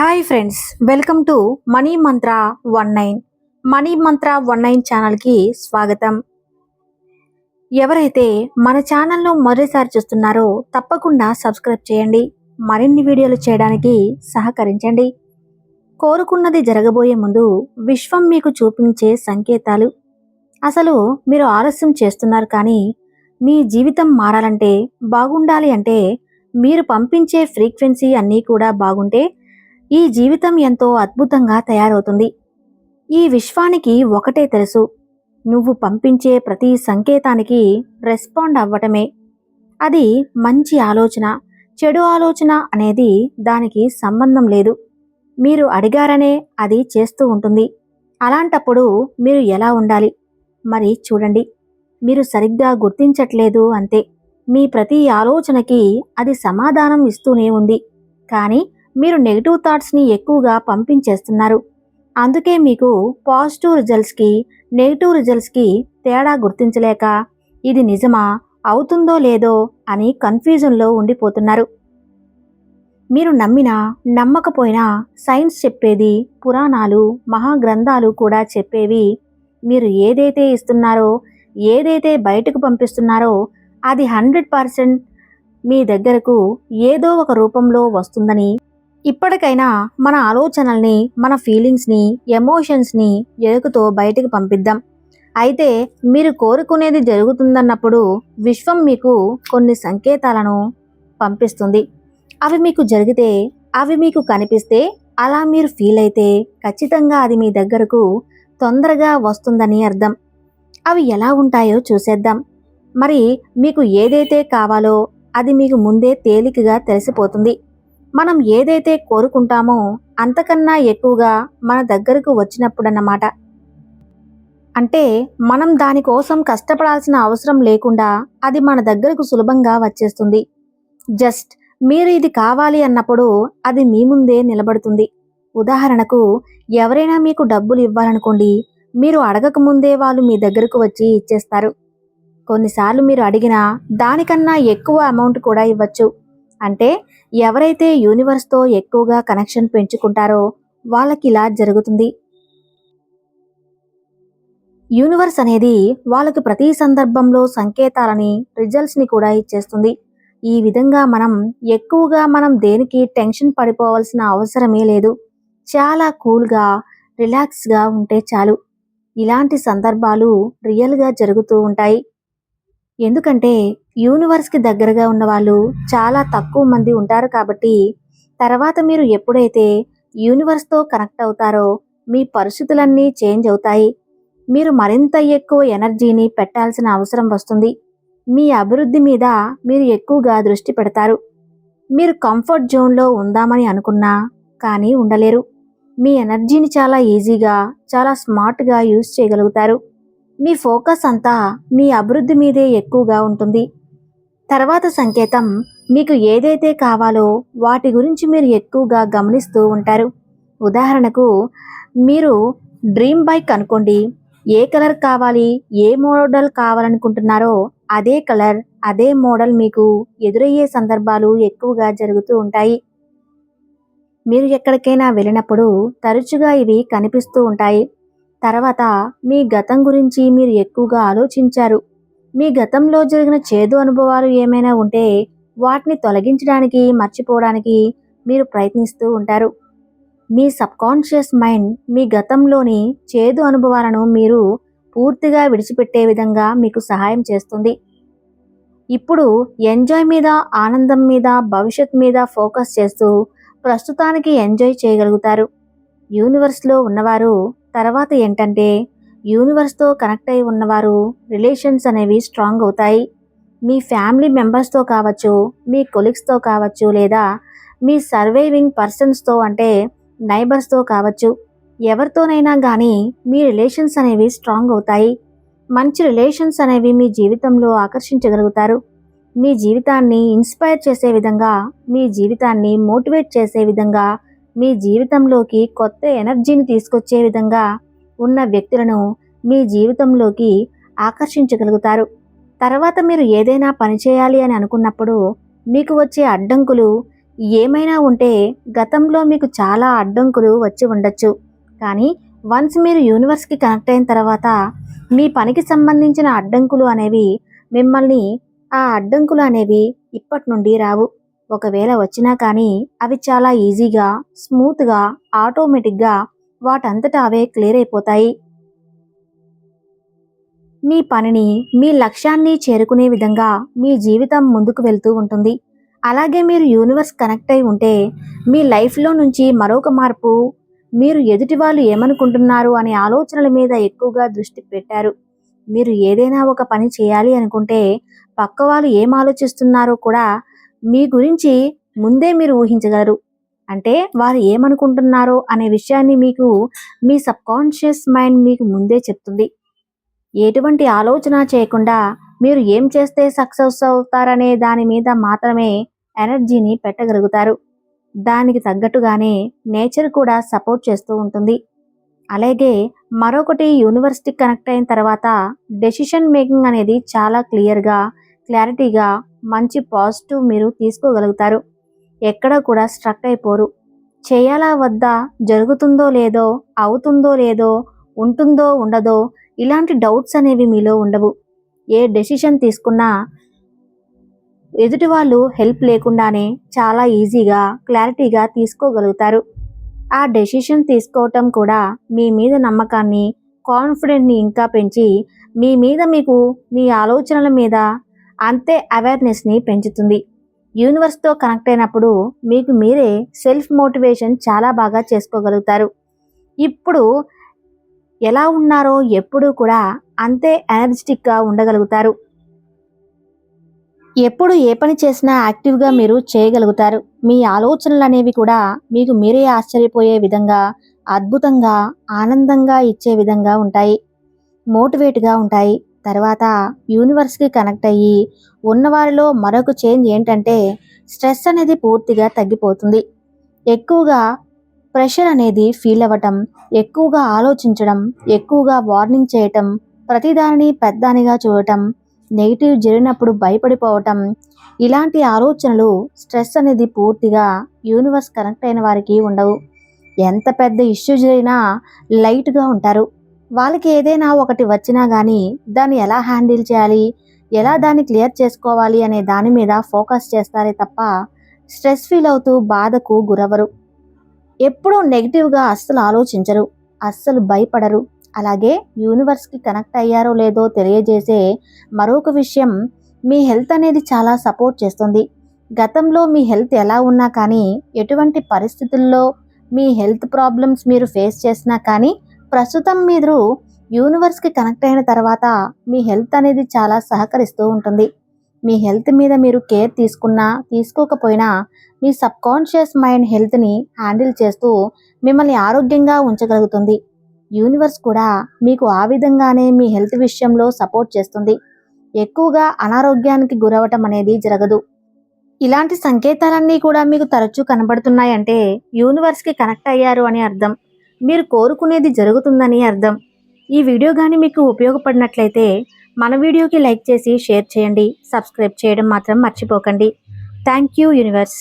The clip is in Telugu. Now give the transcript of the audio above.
Hi friends welcome to money mantra one nine. Money mantra one nine ఛానల్కి స్వాగతం. ఎవరైతే మన ఛానల్ను మొదటిసారి చూస్తున్నారో తప్పకుండా సబ్స్క్రైబ్ చేయండి మరిన్ని వీడియోలు చేయడానికి సహకరించండి. కోరుకున్నది జరగబోయే ముందు విశ్వం మీకు చూపించే సంకేతాలు. అసలు మీరు ఆలస్యం చేస్తున్నారు కానీ మీ జీవితం మారాలంటే బాగుండాలి అంటే మీరు పంపించే ఫ్రీక్వెన్సీ అన్నీ కూడా బాగుంటే ఈ జీవితం ఎంతో అద్భుతంగా తయారవుతుంది. ఈ విశ్వానికి ఒకటే తెలుసు. నువ్వు పంపించే ప్రతి సంకేతానికి రెస్పాండ్ అవ్వటమే. అది మంచి ఆలోచన చెడు ఆలోచన అనేది దానికి సంబంధం లేదు. మీరు అడిగారనే అది చేస్తూ ఉంటుంది. అలాంటప్పుడు మీరు ఎలా ఉండాలి? మరి చూడండి. మీరు సరిగ్గా గుర్తించట్లేదు అంతే. మీ ప్రతి ఆలోచనకి అది సమాధానం ఇస్తూనే ఉంది. కానీ మీరు నెగిటివ్ థాట్స్ని ఎక్కువగా పంపించేస్తున్నారు. అందుకే మీకు పాజిటివ్ రిజల్ట్స్కి నెగిటివ్ రిజల్ట్స్కి తేడా గుర్తించలేక ఇది నిజమా అవుతుందో లేదో అని కన్ఫ్యూజన్లో ఉండిపోతున్నారు. మీరు నమ్మినా నమ్మకపోయినా సైన్స్ చెప్పేది పురాణాలు మహాగ్రంథాలు కూడా చెప్పేవి మీరు ఏదైతే ఇస్తున్నారో ఏదైతే బయటకు పంపిస్తున్నారో అది హండ్రెడ్ పర్సెంట్ మీ దగ్గరకు ఏదో ఒక రూపంలో వస్తుందని ఇప్పటికైనా మన ఆలోచనల్ని మన ఫీలింగ్స్ని ఎమోషన్స్ని ఎరుకుతో బయటకు పంపిద్దాం. అయితే మీరు కోరుకునేది జరుగుతుందన్నప్పుడు విశ్వం మీకు కొన్ని సంకేతాలను పంపిస్తుంది. అవి మీకు జరిగితే అవి మీకు కనిపిస్తే అలా మీరు ఫీల్ అయితే ఖచ్చితంగా అది మీ దగ్గరకు తొందరగా వస్తుందని అర్థం. అవి ఎలా ఉంటాయో చూసేద్దాం. మరి మీకు ఏదైతే కావాలో అది మీకు ముందే తేలికగా తెలిసిపోతుంది. మనం ఏదైతే కోరుకుంటామో అంతకన్నా ఎక్కువగా మన దగ్గరకు వచ్చినప్పుడన్నమాట. అంటే మనం దానికోసం కష్టపడాల్సిన అవసరం లేకుండా అది మన దగ్గరకు సులభంగా వచ్చేస్తుంది. జస్ట్ మీరు ఇది కావాలి అన్నప్పుడు అది మీ ముందే నిలబడుతుంది. ఉదాహరణకు ఎవరైనా మీకు డబ్బులు ఇవ్వాలనుకోండి మీరు అడగకముందే వాళ్ళు మీ దగ్గరకు వచ్చి ఇచ్చేస్తారు. కొన్నిసార్లు మీరు అడిగినా దానికన్నా ఎక్కువ అమౌంట్ కూడా ఇవ్వచ్చు. అంటే ఎవరైతే యూనివర్స్తో ఎక్కువగా కనెక్షన్ పెంచుకుంటారో వాళ్ళకి ఇలా జరుగుతుంది. యూనివర్స్ అనేది వాళ్ళకి ప్రతి సందర్భంలో సంకేతాలని రిజల్ట్స్ని కూడా ఇచ్చేస్తుంది. ఈ విధంగా మనం ఎక్కువగా మనం దేనికి టెన్షన్ పడిపోవాల్సిన అవసరమే లేదు. చాలా కూల్గా రిలాక్స్గా ఉంటే చాలు. ఇలాంటి సందర్భాలు రియల్గా జరుగుతూ ఉంటాయి. ఎందుకంటే యూనివర్స్కి దగ్గరగా ఉన్న వాళ్ళు చాలా తక్కువ మంది ఉంటారు కాబట్టి తర్వాత మీరు ఎప్పుడైతే యూనివర్స్తో కనెక్ట్ అవుతారో మీ పరిస్థితులన్నీ చేంజ్ అవుతాయి. మీరు మరింత ఎక్కువ ఎనర్జీని పెట్టాల్సిన అవసరం వస్తుంది. మీ అభివృద్ధి మీద మీరు ఎక్కువగా దృష్టి పెడతారు. మీరు కంఫర్ట్ జోన్లో ఉందామని అనుకున్నా కానీ ఉండలేరు. మీ ఎనర్జీని చాలా ఈజీగా చాలా స్మార్ట్గా యూజ్ చేయగలుగుతారు. మీ ఫోకస్ అంతా మీ అభివృద్ధి మీదే ఎక్కువగా ఉంటుంది. తర్వాత సంకేతం మీకు ఏదైతే కావాలో వాటి గురించి మీరు ఎక్కువగా గమనిస్తూ ఉంటారు. ఉదాహరణకు మీరు డ్రీమ్ బైక్ అనుకోండి ఏ కలర్ కావాలి ఏ మోడల్ కావాలనుకుంటున్నారో అదే కలర్ అదే మోడల్ మీకు ఎదురయ్యే సందర్భాలు ఎక్కువగా జరుగుతూ ఉంటాయి. మీరు ఎక్కడికైనా వెళ్ళినప్పుడు తరచుగా ఇవి కనిపిస్తూ ఉంటాయి. తర్వాత మీ గతం గురించి మీరు ఎక్కువగా ఆలోచించారు. మీ గతంలో జరిగిన చేదు అనుభవాలు ఏమైనా ఉంటే వాటిని తొలగించడానికి మర్చిపోవడానికి మీరు ప్రయత్నిస్తూ ఉంటారు. మీ సబ్కాన్షియస్ మైండ్ మీ గతంలోని చేదు అనుభవాలను మీరు పూర్తిగా విడిచిపెట్టే విధంగా మీకు సహాయం చేస్తుంది. ఇప్పుడు ఎంజాయ్ మీద ఆనందం మీద భవిష్యత్ మీద ఫోకస్ చేస్తూ ప్రస్తుతానికి ఎంజాయ్ చేయగలుగుతారు. యూనివర్స్లో ఉన్నవారు తర్వాత ఏంటంటే యూనివర్స్తో కనెక్ట్ అయి ఉన్నవారు రిలేషన్స్ అనేవి స్ట్రాంగ్ అవుతాయి. మీ ఫ్యామిలీ మెంబర్స్తో కావచ్చు మీ కొలీగ్స్తో కావచ్చు లేదా మీ సర్వైవింగ్ పర్సన్స్తో అంటే నైబర్స్తో కావచ్చు ఎవరితోనైనా కానీ మీ రిలేషన్స్ అనేవి స్ట్రాంగ్ అవుతాయి. మంచి రిలేషన్స్ అనేవి మీ జీవితంలో ఆకర్షించగలుగుతారు. మీ జీవితాన్ని ఇన్స్పైర్ చేసే విధంగా మీ జీవితాన్ని మోటివేట్ చేసే విధంగా మీ జీవితంలోకి కొత్త ఎనర్జీని తీసుకొచ్చే విధంగా ఉన్న వ్యక్తులను మీ జీవితంలోకి ఆకర్షించగలుగుతారు. తర్వాత మీరు ఏదైనా పని చేయాలి అని అనుకున్నప్పుడు మీకు వచ్చే అడ్డంకులు ఏమైనా ఉంటే గతంలో మీకు చాలా అడ్డంకులు వచ్చి ఉండొచ్చు. కానీ వన్స్ మీరు యూనివర్స్కి కనెక్ట్ అయిన తర్వాత మీ పనికి సంబంధించిన అడ్డంకులు అనేవి మిమ్మల్ని ఆ అడ్డంకులు అనేవి ఇప్పటి నుండి రావు. ఒకవేళ వచ్చినా కానీ అవి చాలా ఈజీగా స్మూత్గా ఆటోమేటిక్గా వాటంతటా అవే క్లియర్ అయిపోతాయి. మీ పనిని మీ లక్ష్యాన్ని చేరుకునే విధంగా మీ జీవితం ముందుకు వెళ్తూ ఉంటుంది. అలాగే మీరు యూనివర్స్ కనెక్ట్ అయి ఉంటే మీ లైఫ్లో నుంచి మరొక మార్పు మీరు ఎదుటి వాళ్ళు ఏమనుకుంటున్నారు అనే ఆలోచనల మీద ఎక్కువగా దృష్టి పెట్టారు. మీరు ఏదైనా ఒక పని చేయాలి అనుకుంటే పక్క వాళ్ళు ఏం ఆలోచిస్తున్నారో కూడా మీ గురించి ముందే మీరు ఊహించగలరు. అంటే వారు ఏమనుకుంటున్నారో అనే విషయాన్ని మీకు మీ సబ్కాన్షియస్ మైండ్ మీకు ముందే చెప్తుంది. ఎటువంటి ఆలోచన చేయకుండా మీరు ఏం చేస్తే సక్సెస్ అవుతారనే దాని మీద మాత్రమే ఎనర్జీని పెట్టగలుగుతారు. దానికి తగ్గట్టుగానే నేచర్ కూడా సపోర్ట్ చేస్తూ ఉంటుంది. అలాగే మరొకటి యూనివర్సిటీ కనెక్ట్ అయిన తర్వాత డెసిషన్ మేకింగ్ అనేది చాలా క్లియర్గా క్లారిటీగా మంచి పాజిటివ్ మీరు తీసుకోగలుగుతారు. ఎక్కడ కూడా స్ట్రక్ అయిపోరు. చేయాలా వద్దా? జరుగుతుందో లేదో? అవుతుందో లేదో? ఉంటుందో ఉండదో? ఇలాంటి డౌట్స్ అనేవి మీలో ఉండవు. ఏ డెసిషన్ తీసుకున్నా ఎదుటి వాళ్ళు హెల్ప్ లేకుండానే చాలా ఈజీగా క్లారిటీగా తీసుకోగలుగుతారు. ఆ డెసిషన్ తీసుకోవటం కూడా మీ మీద నమ్మకాన్ని కాన్ఫిడెంట్ని ఇంకా పెంచి మీ మీద మీకు మీ ఆలోచనల మీద అంతే అవేర్నెస్ని పెంచుతుంది. యూనివర్స్తో కనెక్ట్ అయినప్పుడు మీకు మీరే సెల్ఫ్ మోటివేషన్ చాలా బాగా చేసుకోగలుగుతారు. ఇప్పుడు ఎలా ఉన్నారో ఎప్పుడూ కూడా అంతే ఎనర్జెటిక్గా ఉండగలుగుతారు. ఎప్పుడు ఏ పని చేసినా యాక్టివ్గా మీరు చేయగలుగుతారు. మీ ఆలోచనలు అనేవి కూడా మీకు మీరే ఆశ్చర్యపోయే విధంగా అద్భుతంగా ఆనందంగా ఇచ్చే విధంగా ఉంటాయి. మోటివేట్గా ఉంటాయి. తర్వాత యూనివర్స్కి కనెక్ట్ అయ్యి ఉన్నవారిలో మరొక చేంజ్ ఏంటంటే స్ట్రెస్ అనేది పూర్తిగా తగ్గిపోతుంది. ఎక్కువగా ప్రెషర్ అనేది ఫీల్ అవ్వటం ఎక్కువగా ఆలోచించడం ఎక్కువగా వార్నింగ్ చేయటం ప్రతిదానిని పెద్దానిగా చూడటం నెగిటివ్ జరిగినప్పుడు భయపడిపోవటం ఇలాంటి ఆలోచనలు స్ట్రెస్ అనేది పూర్తిగా యూనివర్స్ కనెక్ట్ అయిన వారికి ఉండవు. ఎంత పెద్ద ఇష్యూ జరిగినా లైట్గా ఉంటారు. వాళ్ళకి ఏదైనా ఒకటి వచ్చినా కానీ దాన్ని ఎలా హ్యాండిల్ చేయాలి? ఎలా దాన్ని క్లియర్ చేసుకోవాలి అనే దాని మీద ఫోకస్ చేస్తారే తప్ప స్ట్రెస్ ఫీల్ అవుతూ బాధకు గురవరు ఎప్పుడూ నెగిటివ్గా అస్సలు ఆలోచించరు. అస్సలు భయపడరు. అలాగే యూనివర్స్కి కనెక్ట్ అయ్యారో లేదో తెలియజేసే మరొక విషయం మీ హెల్త్ అనేది చాలా సపోర్ట్ చేస్తుంది. గతంలో మీ హెల్త్ ఎలా ఉన్నా కానీ ఎటువంటి పరిస్థితుల్లో మీ హెల్త్ ప్రాబ్లమ్స్ మీరు ఫేస్ చేసినా కానీ ప్రస్తుతం మీరు యూనివర్స్కి కనెక్ట్ అయిన తర్వాత మీ హెల్త్ అనేది చాలా సహకరిస్తూ ఉంటుంది. మీ హెల్త్ మీద మీరు కేర్ తీసుకున్నా తీసుకోకపోయినా మీ సబ్కాన్షియస్ మైండ్ హెల్త్ని హ్యాండిల్ చేస్తూ మిమ్మల్ని ఆరోగ్యంగా ఉంచగలుగుతుంది. యూనివర్స్ కూడా మీకు ఆ విధంగానే మీ హెల్త్ విషయంలో సపోర్ట్ చేస్తుంది. ఎక్కువగా అనారోగ్యానికి గురవటం అనేది జరగదు. ఇలాంటి సంకేతాలన్నీ కూడా మీకు తరచూ కనబడుతున్నాయంటే యూనివర్స్కి కనెక్ట్ అయ్యారు అని అర్థం. మీరు కోరుకునేది జరుగుతుందని అర్థం. ఈ వీడియో కానీ మీకు ఉపయోగపడినట్లయితే మన వీడియోకి లైక్ చేసి షేర్ చేయండి. సబ్స్క్రైబ్ చేయడం మాత్రం మర్చిపోకండి. Thank you universe.